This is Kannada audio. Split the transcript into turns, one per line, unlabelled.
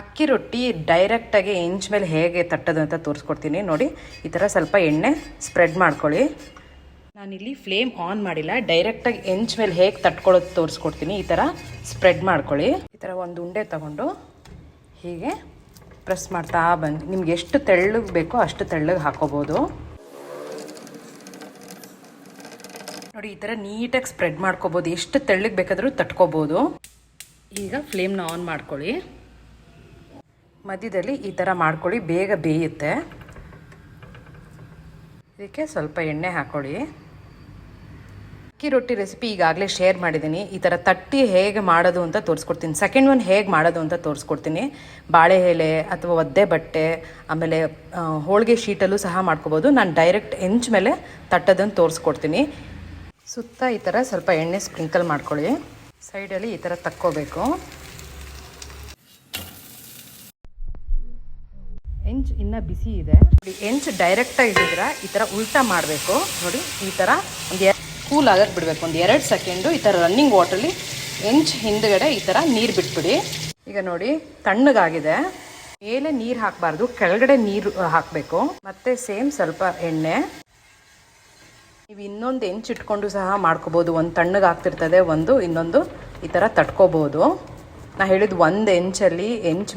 ಅಕ್ಕಿ ರೊಟ್ಟಿ ಡೈರೆಕ್ಟಾಗಿ ಇಂಚ್ ಮೇಲೆ ಹೇಗೆ ತಟ್ಟೋದು ಅಂತ ತೋರಿಸ್ಕೊಡ್ತೀನಿ. ನೋಡಿ, ಈ ಥರ ಸ್ವಲ್ಪ ಎಣ್ಣೆ ಸ್ಪ್ರೆಡ್ ಮಾಡ್ಕೊಳ್ಳಿ. ನಾನಿಲ್ಲಿ ಫ್ಲೇಮ್ ಆನ್ ಮಾಡಿಲ್ಲ. ಡೈರೆಕ್ಟಾಗಿ ಹೆಂಚ್ ಮೇಲೆ ಹೇಗೆ ತಟ್ಕೊಳ್ಳೋದು ತೋರಿಸ್ಕೊಡ್ತೀನಿ. ಈ ಥರ ಸ್ಪ್ರೆಡ್ ಮಾಡ್ಕೊಳ್ಳಿ. ಈ ಥರ ಒಂದು ಉಂಡೆ ತಗೊಂಡು ಹೀಗೆ ಪ್ರೆಸ್ ಮಾಡ್ತಾ ಬಂದು ನಿಮ್ಗೆ ಎಷ್ಟು ತೆಳ್ಳಗೆ ಬೇಕೋ ಅಷ್ಟು ತೆಳ್ಳಗೆ ಹಾಕೋಬೋದು. ನೋಡಿ, ಈ ಥರ ನೀಟಾಗಿ ಸ್ಪ್ರೆಡ್ ಮಾಡ್ಕೋಬೋದು. ಎಷ್ಟು ತೆಳ್ಳಗೆ ಬೇಕಾದರೂ ತಟ್ಕೋಬೋದು. ಈಗ ಫ್ಲೇಮ್ನ ಆನ್ ಮಾಡ್ಕೊಳ್ಳಿ. ಮಧ್ಯದಲ್ಲಿ ಈ ಥರ ಮಾಡ್ಕೊಳ್ಳಿ, ಬೇಗ ಬೇಯುತ್ತೆ. ಇದಕ್ಕೆ ಸ್ವಲ್ಪ ಎಣ್ಣೆ ಹಾಕ್ಕೊಳ್ಳಿ ಅಕ್ಕಿ ರೊಟ್ಟಿ ರೆಸಿಪಿ ಈಗಾಗಲೇ ಶೇರ್ ಮಾಡಿದ್ದೀನಿ. ಈ ಥರ ತಟ್ಟಿ ಹೇಗೆ ಮಾಡೋದು ಅಂತ ತೋರಿಸ್ಕೊಡ್ತೀನಿ. ಸೆಕೆಂಡ್ ಒನ್ ಹೇಗೆ ಮಾಡೋದು ಅಂತ ತೋರಿಸ್ಕೊಡ್ತೀನಿ. ಬಾಳೆ ಎಲೆ ಅಥವಾ ಒದ್ದೆ ಬಟ್ಟೆ, ಆಮೇಲೆ ಹೋಳಿಗೆ ಶೀಟಲ್ಲೂ ಸಹ ಮಾಡ್ಕೋಬೋದು. ನಾನು ಡೈರೆಕ್ಟ್ ಹೆಂಚ್ ಮೇಲೆ ತಟ್ಟೋದನ್ನು ತೋರಿಸ್ಕೊಡ್ತೀನಿ. ಸುತ್ತ ಈ ಥರ ಸ್ವಲ್ಪ ಎಣ್ಣೆ ಸ್ಪ್ರಿಂಕಲ್ ಮಾಡ್ಕೊಳ್ಳಿ. ಸೈಡಲ್ಲಿ ಈ ಥರ ತಕ್ಕೋಬೇಕು. ಹೆಂಚ್ ಇನ್ನ ಬಿಸಿ ಇದೆ. ನೋಡಿ ಹೆಂಚ್ ಡೈರೆಕ್ಟಾಗಿ ಇಟ್ಟಿದ್ರೆ ಈ ಥರ ಉಲ್ಟಾ ಮಾಡಬೇಕು. ನೋಡಿ, ಈ ಥರ ಒಂದು ಕೂಲ್ ಆಗಕ್ಕೆ ಬಿಡಬೇಕು. ಒಂದು ಎರಡು ಸೆಕೆಂಡು ಈ ಥರ ರನ್ನಿಂಗ್ ವಾಟ್ರಲ್ಲಿ ಎಂಚ್ ಹಿಂದ್ಗಡೆ ಈ ಥರ ನೀರು ಬಿಟ್ಬಿಡಿ. ಈಗ ನೋಡಿ, ತಣ್ಣಗಾಗಿದೆ. ಮೇಲೆ ನೀರು ಹಾಕಬಾರ್ದು, ಕೆಳಗಡೆ ನೀರು ಹಾಕಬೇಕು. ಮತ್ತೆ ಸೇಮ್ ಸ್ವಲ್ಪ ಎಣ್ಣೆ. ನೀವು ಇನ್ನೊಂದು ಎಂಚ್ ಇಟ್ಕೊಂಡು ಸಹ ಮಾಡ್ಕೋಬೋದು. ಒಂದು ತಣ್ಣಗೆ ಆಗ್ತಿರ್ತದೆ, ಒಂದು, ಇನ್ನೊಂದು ಈ ಥರ ತಟ್ಕೋಬೋದು. ನಾ ಹೇಳಿದ ಒಂದು ಎಂಚಲ್ಲಿ ಎಂಚ್ ಮೇಲೆ